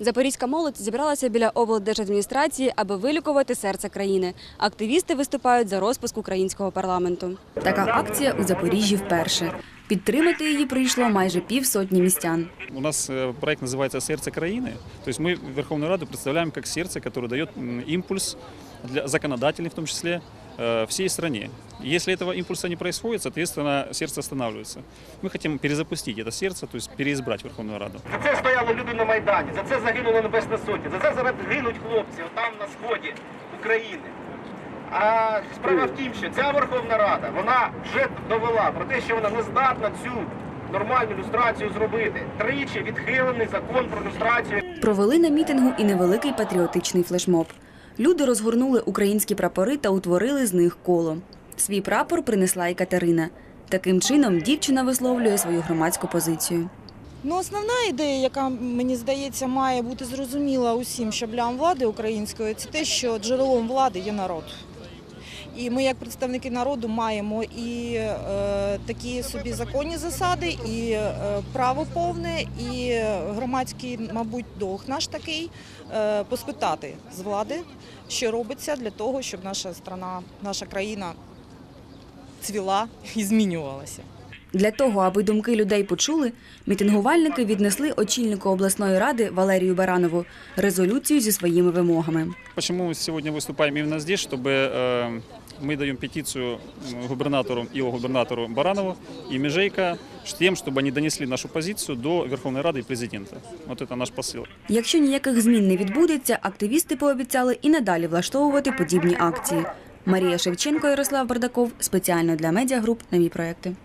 Запорізька молодь зібралася біля облдержадміністрації, аби вилікувати серце країни. Активісти виступають за розпуск українського парламенту. Така акція у Запоріжжі вперше. Підтримати її прийшло майже півсотні містян. У нас э, проект называется «Сердце краины». То есть мы Верховную Раду представляем как сердце, которое дает м, импульс для законодателей в том числе э, всей стране. Если этого импульса не происходит, соответственно, сердце останавливается. Мы хотим перезапустить это сердце, то есть переизбрать Верховную Раду. За це стояли люди на Майдані, за це загинули Небесна Сотня, за це зараз гинуть хлопці там на сході України. А справа в тім, що ця Верховна Рада вона вже довела про те, що вона не здатна цю нормальну люстрацію зробити. Тричі відхилений закон про люстрацію. Провели на мітингу і невеликий патріотичний флешмоб. Люди розгорнули українські прапори та утворили з них коло. Свій прапор принесла і Катерина. Таким чином дівчина висловлює свою громадську позицію. Ну, основна ідея, яка мені здається, має бути зрозуміла усім щаблям влади української, це те, що джерелом влади є народ. І ми, як представники народу, маємо і е, такі собі законні засади, і е, право повне, і громадський, мабуть, долг наш такий е, поспитати з влади, що робиться для того, щоб наша страна, наша країна цвіла і змінювалася. Для того, аби думки людей почули, мітингувальники віднесли очільнику обласної ради Валерію Баранову резолюцію зі своїми вимогами. Почему мы сегодня выступаем именно здесь, чтобы э, мы даем петицию м, губернатору, его губернатору Баранову и Межейко с тем, чтобы они донесли нашу позицию до Верховной Рады и президента. Вот это наш посыл. Якщо ніяких змін не відбудеться, активісти пообіцяли і надалі влаштовувати подібні акції. Марія Шевченко, Ярослав Бардаков спеціально для медіагруп нові проекти.